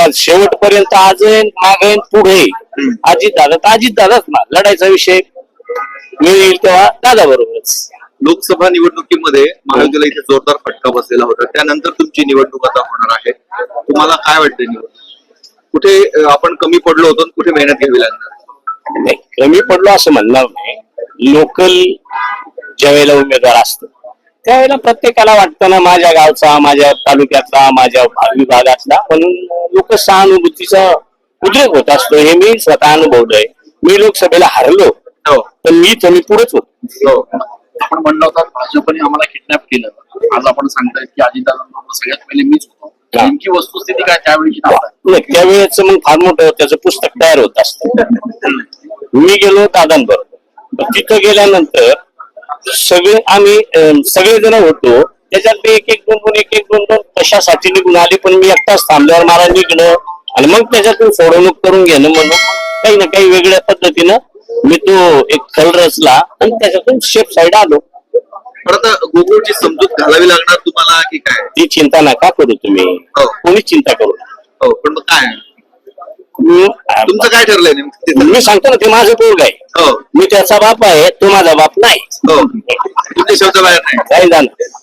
तर शेवटपर्यंत आज मागे पुढे. अजित दादा तर अजित दादाच ना लढायचा विषय वेळ येईल तेव्हा दादा बरोबरच. लोकसभा निवडणुकीमध्ये महायुतीला इथे जोरदार फटका बसलेला होता. त्यानंतर तुमची निवडणूक आता होणार आहे. तुम्हाला काय वाटतंय निवडणूक? कुठे आपण कमी पडलो होतो कुठे मेहनत घ्यावी लागणार? नाही कमी पडलो असं म्हणणार नाही. लोकल ज्या वेळेला उमेदवार असतो त्यावेळेला प्रत्येकाला वाटतं ना माझ्या गावचा माझ्या तालुक्यातला माझ्या विभागातला. म्हणून लोक सहानुभूतीचा उद्रेक होत असतो हे मी स्वतः अनुभवलंय. मी लोकसभेला हरलो. हो. पण मी मी पुढेच होतो. हो. आपण म्हणलं होतं भाजपने आम्हाला किडनॅप केलं. आज आपण सांगताय की अजितदादांना सगळ्यात पहिले मीच होतो. नेमकी वस्तुस्थिती काय त्यावेळी त्यावेळेच मग फार मोठं त्याचं पुस्तक तयार होत असतं. मी गेलो दादांबरोबर. तिथं गेल्यानंतर सगळे आम्ही सगळेजण होतो. त्याच्यात एक एक दोन दोन एक एक दोन दोन कशासाठी निघून आले पण मी एकटाच थांबल्यावर मला निघणं आणि मग त्याच्यातून सोडवणूक करून घेणं म्हणून काही ना काही वेगळ्या पद्धतीनं मी तो एक खल रचला आणि त्याच्यातून शेप साईड आलो. पण आता गुगलची समजूत घालावी लागणार तुम्हाला की काय? ती चिंता नका करू तुम्ही. हो. कोणीच चिंता करू. हो पण मग काय? तुमचं काय ठरलंय मी सांगतो ना ते माझं पोरग आहे. हो. मी त्याचा बाप आहे तो माझा बाप नाही. हो. शब्द बाहेर नाही काही जाणं